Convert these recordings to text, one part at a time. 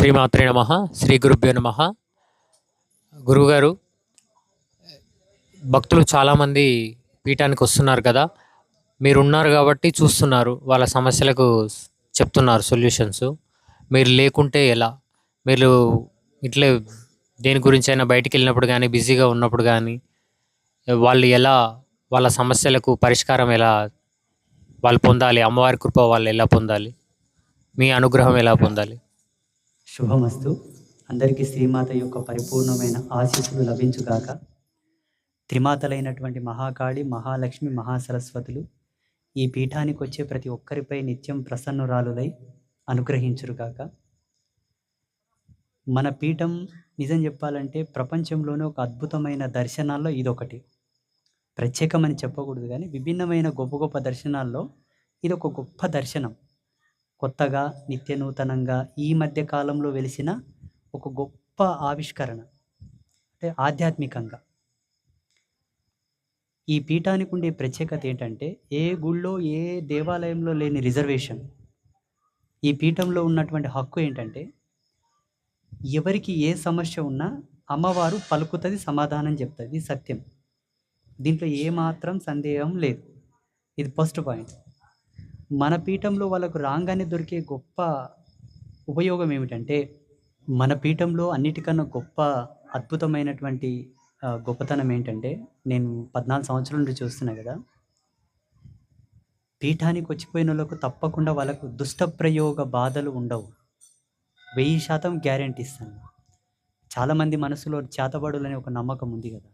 శ్రీమాత్రే నమ శ్రీ గురుభ్యో నమ. గురువుగారు భక్తులు చాలామంది పీఠానికి వస్తున్నారు కదా. మీరు ఉన్నారు కాబట్టి చూస్తున్నారు. వాళ్ళ సమస్యలకు చెప్తున్నారు సొల్యూషన్స్. మీరు లేకుంటే ఎలా? మీరు ఇట్లే దేని గురించి అయినా బయటికి వెళ్ళినప్పుడు కానీ బిజీగా ఉన్నప్పుడు కానీ వాళ్ళు ఎలా వాళ్ళ సమస్యలకు పరిష్కారం ఎలా వాళ్ళు పొందాలి? అమ్మవారి కృప వాళ్ళు ఎలా పొందాలి? మీ అనుగ్రహం ఎలా పొందాలి? శుభమస్తు. అందరికీ శ్రీమాత యొక్క పరిపూర్ణమైన ఆశీస్సులు లభించుగాక. త్రిమాతలైనటువంటి మహాకాళి మహాలక్ష్మి మహాసరస్వతులు ఈ పీఠానికి వచ్చే ప్రతి ఒక్కరిపై నిత్యం ప్రసన్నురాలులై అనుగ్రహించురుగాక. మన పీఠం నిజం చెప్పాలంటే ప్రపంచంలోనే ఒక అద్భుతమైన దర్శనాల్లో ఇదొకటి. ప్రత్యేకమని చెప్పకూడదు కానీ విభిన్నమైన గొప్ప గొప్ప దర్శనాల్లో ఇది ఒక గొప్ప దర్శనం. కొత్తగా నిత్య నూతనంగా ఈ మధ్య కాలంలో వెలిసిన ఒక గొప్ప ఆవిష్కరణ. అంటే ఆధ్యాత్మికంగా. ఈ పీఠానికి ఉండే ప్రత్యేకత ఏంటంటే ఏ గుళ్ళో ఏ దేవాలయంలో లేని రిజర్వేషన్. ఈ పీఠంలో ఉన్నటువంటి హక్కు ఏంటంటే ఎవరికి ఏ సమస్య ఉన్నా అమ్మవారు పలుకుతుంది సమాధానం చెప్తుంది సత్యం. దీంట్లో ఏమాత్రం సందేహం లేదు. ఇది ఫస్ట్ పాయింట్. మన పీఠంలో వాళ్ళకు రాగానే దొరికే గొప్ప ఉపయోగం ఏమిటంటే మన పీఠంలో అన్నిటికన్నా గొప్ప అద్భుతమైనటువంటి గొప్పతనం ఏంటంటే నేను పద్నాలుగు సంవత్సరాల నుండి చూస్తున్నా కదా పీఠానికి వచ్చిపోయిన వాళ్ళకు తప్పకుండా వాళ్ళకు దుష్టప్రయోగ బాధలు ఉండవు. వెయ్యి శాతం గ్యారెంటీ ఇస్తాను. చాలామంది మనసులో చేతబడులని ఒక నమ్మకం ఉంది కదా.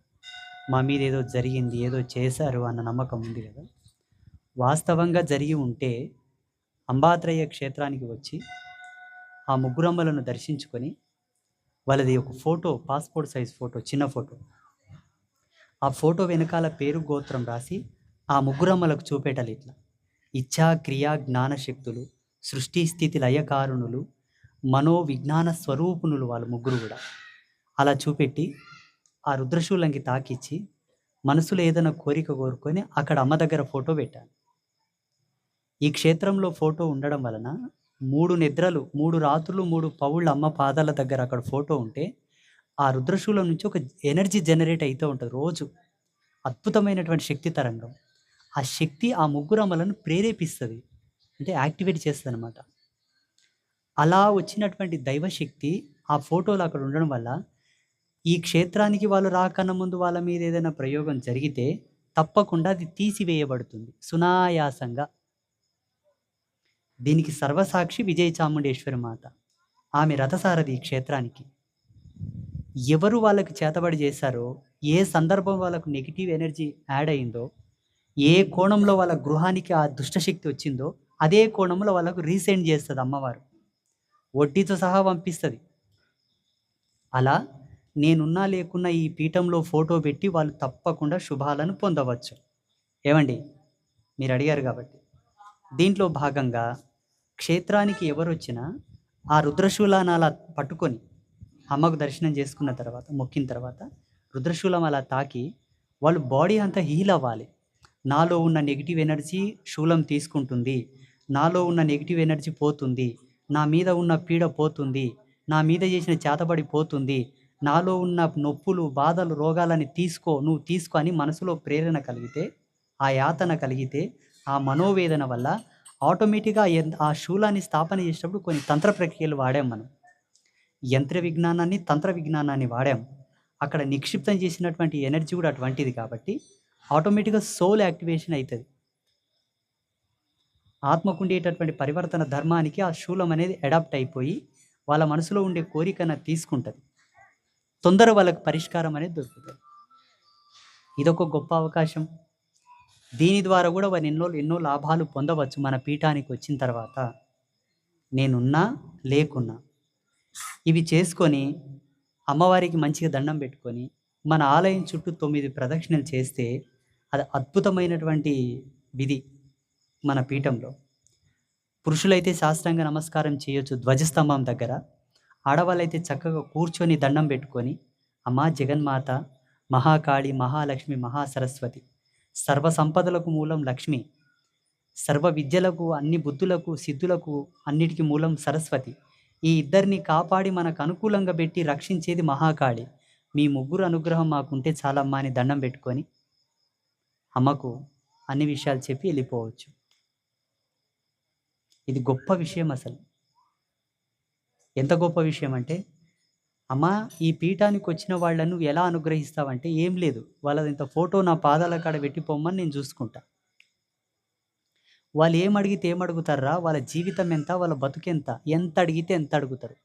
మా మీద ఏదో జరిగింది ఏదో చేశారు అన్న నమ్మకం ఉంది కదా. వాస్తవంగా జరిగి ఉంటే అంబాత్రయ్య క్షేత్రానికి వచ్చి ఆ ముగ్గురమ్మలను దర్శించుకొని వాళ్ళది ఒక ఫోటో పాస్పోర్ట్ సైజ్ ఫోటో చిన్న ఫోటో. ఆ ఫోటో వెనకాల పేరు గోత్రం రాసి ఆ ముగ్గురమ్మలకు చూపెట్టాలి ఇట్లా. ఇచ్ఛా క్రియా జ్ఞాన శక్తులు సృష్టి స్థితి లయకారుణులు మనో విజ్ఞాన స్వరూపునులు వాళ్ళు ముగ్గురు కూడా. అలా చూపెట్టి ఆ రుద్రశూలంకి తాకిచ్చి మనసులో ఏదైనా కోరిక కోరుకొని అక్కడ అమ్మ దగ్గర ఫోటో పెట్టాను ఈ క్షేత్రంలో ఫోటో ఉండడం వలన మూడు నిద్రలు మూడు రాత్రులు మూడు పౌళ్ళ అమ్మ పాదాల దగ్గర అక్కడ ఫోటో ఉంటే ఆ రుద్రశూలం నుంచి ఒక ఎనర్జీ జనరేట్ అవుతూ ఉంటుంది రోజు. అద్భుతమైనటువంటి శక్తి తరంగం. ఆ శక్తి ఆ ముగ్గురు అమ్మలను ప్రేరేపిస్తుంది. అంటే యాక్టివేట్ చేస్తుంది అనమాట అలా వచ్చినటువంటి దైవశక్తి ఆ ఫోటోలు అక్కడ ఉండడం వల్ల ఈ క్షేత్రానికి వాళ్ళు రాకన్నా ముందు వాళ్ళ మీద ఏదైనా ప్రయోగం జరిగితే తప్పకుండా అది తీసివేయబడుతుంది. సునాయాసంగా దీనికి సర్వసాక్షి విజయ చాముండేశ్వరి మాత. ఆమె రథసారథి ఈ క్షేత్రానికి. ఎవరు వాళ్ళకి చేతబడి చేశారో ఏ సందర్భం వాళ్ళకు నెగిటివ్ ఎనర్జీ యాడ్ అయిందో ఏ కోణంలో వాళ్ళ గృహానికి ఆ దుష్టశక్తి వచ్చిందో అదే కోణంలో వాళ్ళకు రీసెండ్ చేస్తుంది అమ్మవారు. వడ్డీతో సహా పంపిస్తుంది. అలా నేనున్నా లేకున్నా ఈ పీఠంలో ఫోటో పెట్టి వాళ్ళు తప్పకుండా శుభాలను పొందవచ్చు. ఏమండి? మీరు అడిగారు కాబట్టి. దీంట్లో భాగంగా క్షేత్రానికి ఎవరు వచ్చినా ఆ రుద్రశూలాన్ని అలా పట్టుకొని అమ్మకు దర్శనం చేసుకున్న తర్వాత మొక్కిన తర్వాత రుద్రశూలం అలా తాకి వాళ్ళు బాడీ అంతా హీల్ అవ్వాలి. నాలో ఉన్న నెగిటివ్ ఎనర్జీ శూలం తీసుకుంటుంది. నాలో ఉన్న నెగిటివ్ ఎనర్జీ పోతుంది. నా మీద ఉన్న పీడ పోతుంది. నా మీద చేసిన చేతబడి పోతుంది. నాలో ఉన్న నొప్పులు బాధలు రోగాలని తీసుకో నువ్వు తీసుకో అని మనసులో ప్రేరణ కలిగితే ఆ యాతన కలిగితే ఆ మనోవేదన వల్ల ఆటోమేటిక్గా ఎన్- ఆ శూలాన్ని స్థాపన చేసేటప్పుడు కొన్ని తంత్ర ప్రక్రియలు వాడాం మనం. యంత్ర విజ్ఞానాన్ని తంత్ర విజ్ఞానాన్ని వాడాం. అక్కడ నిక్షిప్తం చేసినటువంటి ఎనర్జీ కూడా అటువంటిది కాబట్టి ఆటోమేటిక్గా సోల్ యాక్టివేషన్ అవుతుంది ఆత్మకు ఉండేటటువంటి పరివర్తన ధర్మానికి ఆ శూలం అనేది అడాప్ట్ అయిపోయి వాళ్ళ మనసులో ఉండే కోరికను తీసుకుంటుంది. తొందర వాళ్ళకి పరిష్కారం అనేది దొరుకుతుంది. ఇదొక గొప్ప అవకాశం. దీని ద్వారా కూడా వారు ఎన్నో ఎన్నో లాభాలు పొందవచ్చు మన పీఠానికి వచ్చిన తర్వాత. నేనున్నా లేకున్నా. ఇవి చేసుకొని అమ్మవారికి మంచిగా దండం పెట్టుకొని మన ఆలయం చుట్టూ తొమ్మిది ప్రదక్షిణలు చేస్తే అది అద్భుతమైనటువంటి విధి మన పీఠంలో. పురుషులైతే శాస్త్రంగా నమస్కారం చేయొచ్చు ధ్వజస్తంభం దగ్గర. ఆడవాళ్ళైతే చక్కగా కూర్చొని దండం పెట్టుకొని అమ్మా జగన్మాత మహాకాళి మహాలక్ష్మి మహాసరస్వతి సర్వ సంపదలకు మూలం లక్ష్మి. సర్వ విద్యలకు అన్ని బుద్ధులకు సిద్ధులకు అన్నిటికీ మూలం సరస్వతి. ఈ ఇద్దరిని కాపాడి మనకు అనుకూలంగా పెట్టి రక్షించేది మహాకాళి. మీ ముగ్గురు అనుగ్రహం మాకుంటే చాలమ్మా అని దండం పెట్టుకొని అమ్మకు అన్ని విషయాలు చెప్పి వెళ్ళిపోవచ్చు. ఇది గొప్ప విషయం అసలు. ఎంత గొప్ప విషయం అంటే అమ్మా ఈ పీఠానికి వచ్చిన వాళ్ళను ఎలా అనుగ్రహిస్తావంటే ఏం లేదు. వాళ్ళది ఇంత ఫోటో నా పాదాల కాడ పెట్టిపోమ్మని నేను చూసుకుంటా. వాళ్ళు ఏం అడిగితే ఏం అడుగుతారా? వాళ్ళ జీవితం ఎంత? వాళ్ళ బతుకెంత ఎంత? అడిగితే ఎంత అడుగుతారు?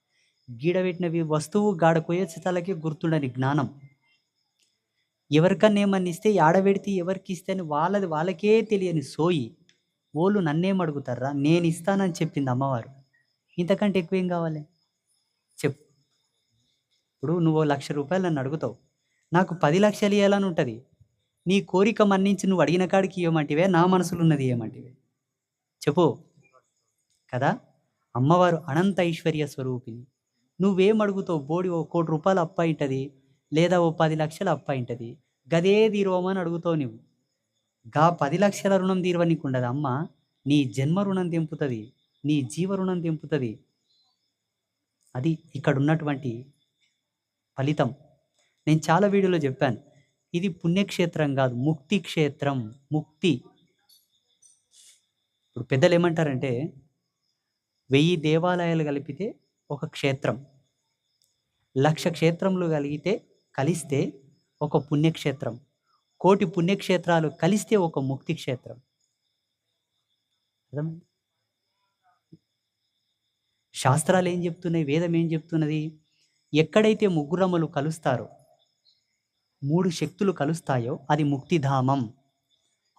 గీడబెట్టినవి వస్తువు గాడపోయే కొయ్యొచ్చేతలకి గుర్తుండని జ్ఞానం. ఎవరికన్నా ఏమన్నా ఇస్తే ఆడబెడితే ఎవరికి ఇస్తే అని వాళ్ళది వాళ్ళకే తెలియని సోయి. వాళ్ళు నన్నేం అడుగుతారా? నేను ఇస్తానని చెప్పింది అమ్మవారు. ఇంతకంటే ఎక్కువ ఏం కావాలి? ఇప్పుడు నువ్వు లక్ష రూపాయలు నన్ను అడుగుతావు. నాకు పది లక్షలు ఇవ్వాలని ఉంటుంది. నీ కోరిక మన్నించి నువ్వు అడిగిన కాడికి ఇవ్వమంటివే నా మనసులో ఉన్నది ఇవ్వమంటివే. చెప్పు. కదా? అమ్మవారు అనంత ఐశ్వర్య స్వరూపిణి. నువ్వేం అడుగుతావు? బోడి ఓ కోటి రూపాయలు అప్ప ఉంటుంది లేదా ఓ పది లక్షలు అప్పాయి ఉంటుంది గదే తీరువమని అడుగుతావు నువ్వు. గా పది లక్షల రుణం తీరువ నీకు ఉండదు అమ్మ. నీ జన్మ రుణం తెంపుతుంది నీ జీవ రుణం తెంపుతుంది. అది ఇక్కడ ఉన్నటువంటి ఫలితం. నేను చాలా వీడియోలో చెప్పాను. ఇది పుణ్యక్షేత్రం కాదు ముక్తి క్షేత్రం ముక్తి. ఇప్పుడు పెద్దలు ఏమంటారంటే వెయ్యి దేవాలయాలు కలిపితే ఒక క్షేత్రం. లక్ష క్షేత్రములు కలిగితే కలిస్తే ఒక పుణ్యక్షేత్రం. కోటి పుణ్యక్షేత్రాలు కలిస్తే ఒక ముక్తి క్షేత్రం. శాస్త్రాలు ఏం చెప్తున్నాయి? వేదం ఏం చెప్తున్నది? ఎక్కడైతే ముగ్గురమ్మలు కలుస్తారో మూడు శక్తులు కలుస్తాయో అది ముక్తిధామం.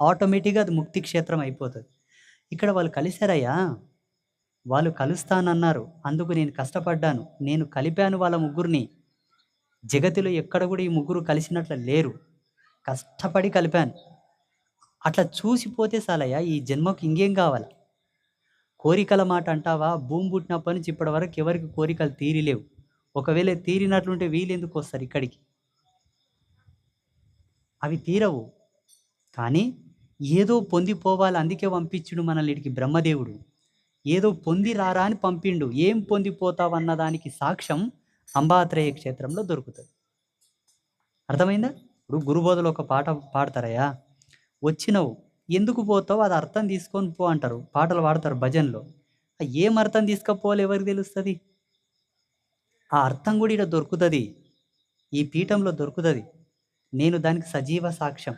ఆటోమేటిక్గా అది ముక్తి క్షేత్రం అయిపోతుంది. ఇక్కడ వాళ్ళు కలిశారయ్యా వాళ్ళు కలుస్తానన్నారు. అందుకు నేను కష్టపడ్డాను. నేను కలిపాను వాళ్ళ ముగ్గురిని. జగతిలో ఎక్కడ కూడా ఈ ముగ్గురు కలిసినట్లు లేరు. కష్టపడి కలిపాను. అట్లా చూసిపోతే సాలయ్యా ఈ జన్మకు ఇంకేం కావాలి? కోరికల మాట అంటావా? భూమి పుట్టినప్పటి నుంచి ఇప్పటి వరకు ఎవరికి కోరికలు తీరిలేవు. ఒకవేళ తీరినట్లుంటే వీళ్ళు ఎందుకు వస్తారు ఇక్కడికి? అవి తీరవు. కానీ ఏదో పొందిపోవాలి అందుకే పంపించుడు మనల్ని ఇడికి బ్రహ్మదేవుడు. ఏదో పొంది రారా అని పంపిండు. ఏం పొందిపోతావు అన్న దానికి సాక్ష్యం అంబాత్రేయ క్షేత్రంలో దొరుకుతుంది. అర్థమైందా? ఇప్పుడు గురుబోధలు ఒక పాట పాడతారయ్యా. వచ్చినవు ఎందుకు పోతావు? అది అర్థం తీసుకొని పో అంటారు. పాటలు పాడతారు భజన్లో. ఏం అర్థం తీసుకపోవాలి? ఎవరికి తెలుస్తుంది? ఆ అర్థం కూడా ఇక్కడ దొరుకుతుంది. ఈ పీఠంలో దొరుకుతుంది. నేను దానికి సజీవ సాక్ష్యం.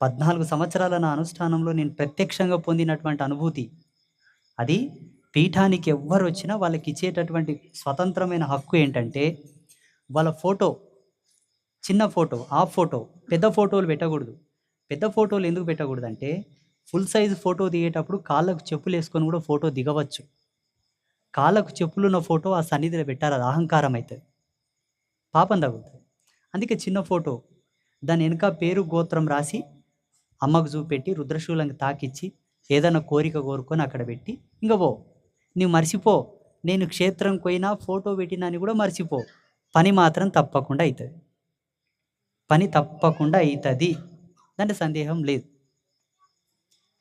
పద్నాలుగు సంవత్సరాల నా అనుష్ఠానంలో నేను ప్రత్యక్షంగా పొందినటువంటి అనుభూతి. అది పీఠానికి ఎవ్వరు వచ్చినా వాళ్ళకి ఇచ్చేటటువంటి స్వతంత్రమైన హక్కు ఏంటంటే వాళ్ళ ఫోటో చిన్న ఫోటో ఆ ఫోటో పెద్ద ఫోటోలు పెట్టకూడదు. పెద్ద ఫోటోలు ఎందుకు పెట్టకూడదు అంటే ఫుల్ సైజ్ ఫోటో దిగేటప్పుడు కాళ్ళకు చెప్పులు వేసుకొని కూడా ఫోటో దిగవచ్చు. కాళ్ళకు చెప్పులు ఉన్న ఫోటో ఆ సన్నిధిలో పెట్టారు. అది అహంకారం అవుతుంది. పాపం తగ్గుతుంది అందుకే చిన్న ఫోటో. దాని వెనుక పేరు గోత్రం రాసి అమ్మకు చూపెట్టి రుద్రశూలంకి తాకిచ్చి ఏదైనా కోరిక కోరుకొని అక్కడ పెట్టి ఇంక పో. నువ్వు మర్చిపో. నేను క్షేత్రం పోయినా ఫోటో పెట్టినా అని కూడా మర్చిపో. పని మాత్రం తప్పకుండా అవుతుంది. పని తప్పకుండా అవుతుంది. దాంట్లో సందేహం లేదు.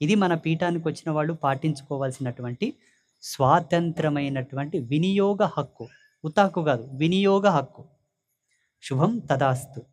ఇది మన పీఠానికి వచ్చిన వాళ్ళు పాటించుకోవాల్సినటువంటి స్వాతంత్రమైనటువంటి వినియోగ హక్కు. ఉతాకు కాదు వినియోగ హక్కు. శుభం తదాస్తు.